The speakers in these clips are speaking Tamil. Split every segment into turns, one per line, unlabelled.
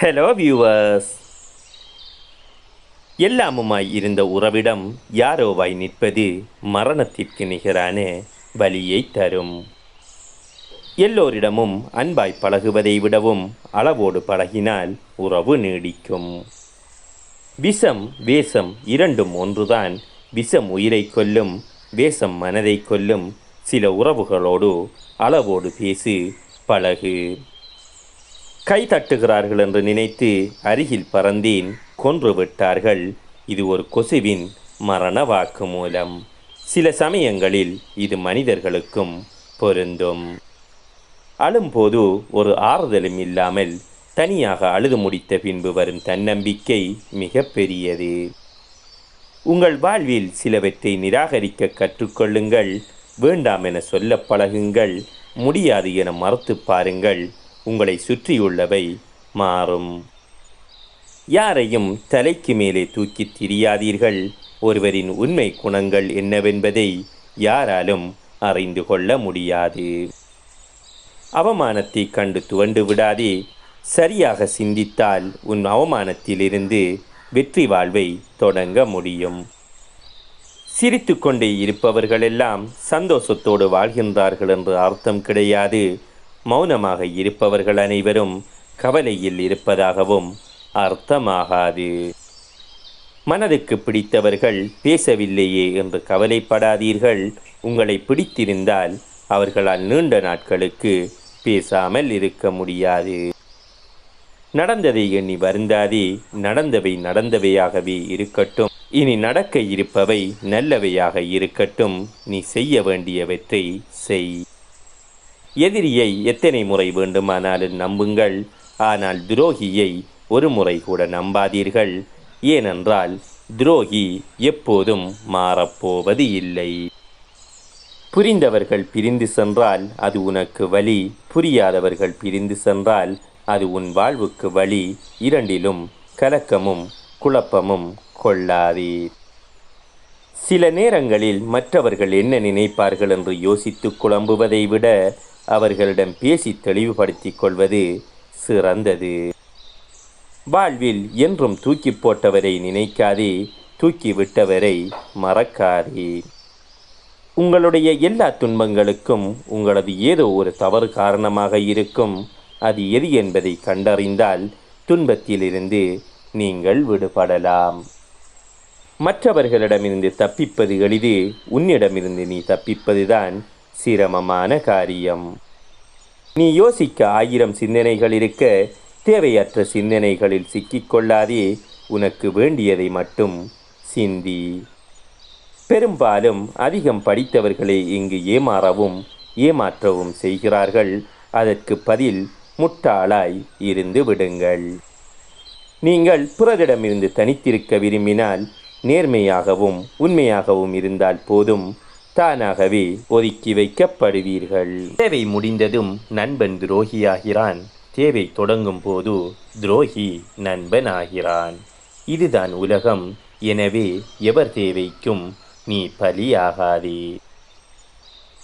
ஹலோ வியூவர்ஸ் எல்லாமுமாய் இருந்த உறவிடம் யாரோவாய் நிற்பது மரணத்திற்கு நிகரான வலியை தரும். எல்லோரிடமும் அன்பாய் பழகுவதை விடவும் அளவோடு பழகினால் உறவு நீடிக்கும். விஷம் வேஷம் இரண்டும் ஒன்றுதான். விஷம் உயிரை கொல்லும் வேஷம் மனதை கொல்லும் சில உறவுகளோடு அளவோடு பேசி பழகு. கை தட்டுகிறார்கள் என்று நினைத்து அருகில் பறந்தேன். கொன்று விட்டார்கள். இது ஒரு கொசுவின் மரண வாக்கு மூலம். சில சமயங்களில் இது மனிதர்களுக்கும் பொருந்தும். அழும்போது ஒரு ஆறுதலும் இல்லாமல் தனியாக அழுது முடித்த பின்பு வரும் தன்னம்பிக்கை மிக பெரியது. உங்கள் வாழ்வில் சிலவற்றை நிராகரிக்க கற்றுக்கொள்ளுங்கள். வேண்டாம் என சொல்ல பழகுங்கள். முடியாது என மறுத்து பாருங்கள். உங்களை சுற்றியுள்ளவை மாறும். யாரையும் தலைக்கு மேலே தூக்கி திரியாதீர்கள். ஒருவரின் உண்மை குணங்கள் என்னவென்பதை யாராலும் அறிந்து கொள்ள முடியாது. அவமானத்தை கண்டு துவண்டு விடாதே. சரியாக சிந்தித்தால் உன் அவமானத்திலிருந்து வெற்றி வாழ்வை தொடங்க முடியும். சிரித்து கொண்டே இருப்பவர்களெல்லாம் சந்தோஷத்தோடு வாழ்கின்றார்கள் என்று அர்த்தம் கிடையாது. மௌனமாக இருப்பவர்கள் அனைவரும் கவலையில் இருப்பதாகவும் அர்த்தமாகாது. மனதுக்கு பிடித்தவர்கள் பேசவில்லையே என்று கவலைப்படாதீர்கள். உங்களை பிடித்திருந்தால் அவர்களால் நீண்ட நாட்களுக்கு பேசாமல் இருக்க முடியாது. நடந்ததை எண்ணி வருந்தாதே நடந்தவை நடந்தவையாகவே இருக்கட்டும். இனி நடக்க இருப்பவை நல்லவையாக இருக்கட்டும். நீ செய்ய வேண்டியவற்றை செய். எதிரியை எத்தனை முறை வேண்டுமானாலும் நம்புங்கள். ஆனால் துரோகியை ஒரு முறை கூட நம்பாதீர்கள். ஏனென்றால் துரோகி எப்போதும் மாறப்போவது இல்லை. புரிந்தவர்கள் பிரிந்து சென்றால் அது உனக்கு வழி புரியாதவர்கள் பிரிந்து சென்றால் அது உன் வாழ்வுக்கு வழி இரண்டிலும் கலக்கமும் குழப்பமும் கொள்ளாதீர். சில நேரங்களில் மற்றவர்கள் என்ன நினைப்பார்கள் என்று யோசித்து குழம்புவதை விட அவர்களிடம் பேசி தெளிவுபடுத்திக் கொள்வது சிறந்தது. வாழ்வில் என்றும் தூக்கி போட்டவரை நினைக்காதே தூக்கி விட்டவரை மறக்காதே. உங்களுடைய எல்லா துன்பங்களுக்கும் உங்களது ஏதோ ஒரு தவறு காரணமாக இருக்கும். அது எது என்பதை கண்டறிந்தால் துன்பத்திலிருந்து நீங்கள் விடுபடலாம். மற்றவர்களிடமிருந்து தப்பிப்பது எளிது உன்னிடமிருந்து நீ தப்பிப்பதுதான் சிரமமான காரியம். நீ யோசிக்க ஆயிரம் சிந்தனைகள் இருக்க தேவையற்ற சிந்தனைகளில் சிக்கிக்கொள்ளாதே உனக்கு வேண்டியதை மட்டும் சிந்தி. பெரும்பாலும் அதிகம் படித்தவர்களை இங்கு ஏமாறவும் ஏமாற்றவும் செய்கிறார்கள். அதற்கு பதில் முட்டாளாய் இருந்து விடுங்கள். நீங்கள் பிறரிடமிருந்து தனித்திருக்க விரும்பினால் நேர்மையாகவும் உண்மையாகவும் இருந்தால் போதும் தானாகவே ஒதுக்கி வைக்கப்படுவீர்கள். தேவை முடிந்ததும் நண்பன் துரோகியாகிறான். தேவை தொடங்கும் போது துரோகி நண்பன் ஆகிறான் இதுதான் உலகம். எனவே எவர் தேவைக்கும் நீ பலியாகாதே.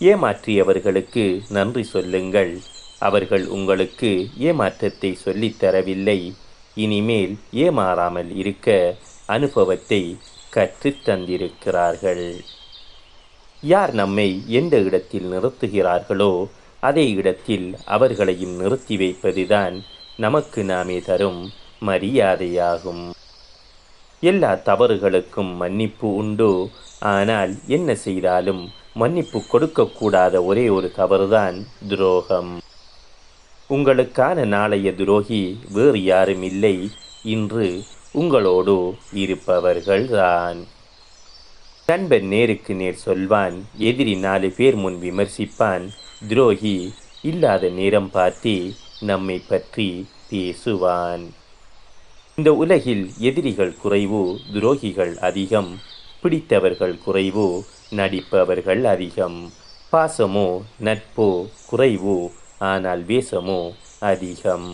ஏமாற்றியவர்களுக்கு நன்றி சொல்லுங்கள். அவர்கள் உங்களுக்கு ஏமாற்றத்தை சொல்லித்தரவில்லை இனிமேல் ஏமாறாமல் இருக்க அனுபவத்தை கற்றுத் தந்திருக்கிறார்கள். யார் நம்மை எந்த இடத்தில் நிறுத்துகிறார்களோ அதே இடத்தில் அவர்களையும் நிறுத்தி வைப்பதுதான் நமக்கு நாமே தரும் மரியாதையாகும். எல்லா தவறுகளுக்கும் மன்னிப்பு உண்டு? ஆனால் என்ன செய்தாலும் மன்னிப்பு கொடுக்கக்கூடாத ஒரே ஒரு தவறுதான் துரோகம். உங்களுக்கான நாளைய துரோகி வேறு யாரும் இல்லை. இன்று உங்களோடு இருப்பவர்கள்தான். நண்பன் நேருக்கு நேர் சொல்வான் எதிரி நாலு பேர் முன் விமர்சிப்பான். துரோகி இல்லாத நேரம் பார்த்து நம்மை பற்றி பேசுவான். இந்த உலகில் எதிரிகள் குறைவு துரோகிகள் அதிகம். பிடித்தவர்கள் குறைவு நடிப்பவர்கள் அதிகம். பாசமோ நட்போ குறைவு ஆனால் வேஷமோ அதிகம்.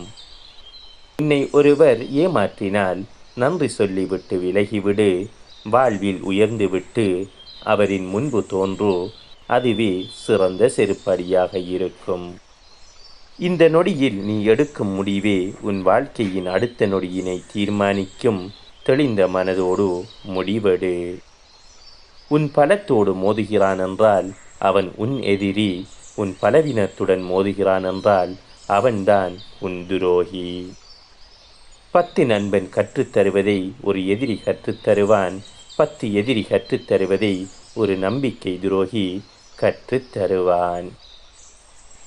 உன்னை ஒருவர் ஏமாற்றினால் நன்றி சொல்லிவிட்டு விலகிவிடு. வாழ்வில் உயர்ந்துவிட்டு அவரின் முன்பு தோன்று அதுவே சிறந்த செருப்படியாக இருக்கும். இந்த நொடியில் நீ எடுக்கும் முடிவே உன் வாழ்க்கையின் அடுத்த நொடியினை தீர்மானிக்கும் தெளிந்த மனதோடு முடிவெடு. உன் பலத்தோடு மோதுகிறான் என்றால் அவன் உன் எதிரி உன் பலவீனத்துடன் மோதுகிறான் என்றால் அவன்தான் உன் துரோகி. பத்து நண்பன் கற்றுத்தருவதை ஒரு எதிரி கற்றுத்தருவான். பத்து எதிரி கற்றுத்தருவதை ஒரு நம்பிக்கை துரோகி கற்றுத்தருவான்.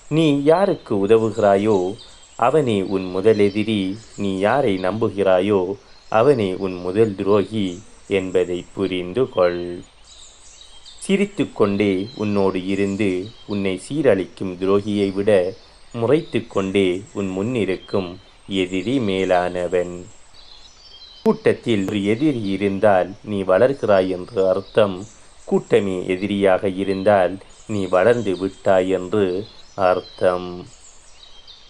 நீ யாருக்கு உதவுகிறாயோ அவனே உன் முதல் எதிரி. நீ யாரை நம்புகிறாயோ அவனே உன் முதல் துரோகி என்பதை புரிந்து கொள் சிரித்துக்கொண்டே உன்னோடு இருந்து உன்னை சீரழிக்கும் துரோகியை விட முறைத்து கொண்டே உன் முன்னிருக்கும் எதிரி மேலானவன். கூட்டத்தில் ஒரு எதிரி இருந்தால் நீ வளர்கிறாய் என்று அர்த்தம். கூட்டமே எதிரியாக இருந்தால் நீ வளர்ந்து விட்டாய் என்று அர்த்தம்.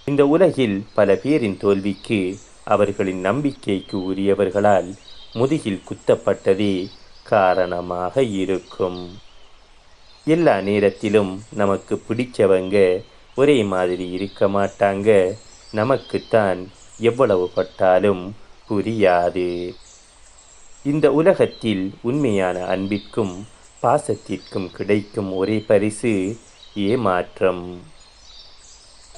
இந்த உலகில் பல பேரின் தோல்விக்கு அவர்களின் நம்பிக்கைக்கு உரியவர்களால் முதுகில் குத்தப்பட்டதே காரணமாக இருக்கும். எல்லா நேரத்திலும் நமக்கு பிடிச்சவங்க ஒரே மாதிரி இருக்க மாட்டாங்க. நமக்குத்தான் எவ்வளவு பட்டாலும் புரியாது. இந்த உலகத்தில் உண்மையான அன்பிற்கும் பாசத்திற்கும் கிடைக்கும் ஒரே பரிசு ஏமாற்றம்.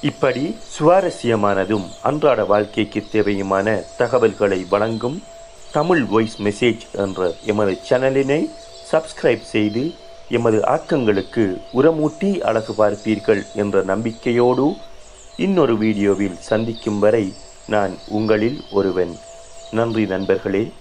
இப்படி சுவாரஸ்யமானதும் அன்றாட வாழ்க்கைக்கு தேவையுமான தகவல்களை வழங்கும் தமிழ் வாய்ஸ் மெசேஜ் என்ற எமது சேனலினை சப்ஸ்கிரைப் செய்து எமது ஆக்கங்களுக்கு உரமூட்டி அழகு பார்ப்பீர்கள் என்ற நம்பிக்கையோடு இன்னொரு வீடியோவில் சந்திக்கும் வரை நான் உங்களில் ஒருவன். நன்றி நண்பர்களே.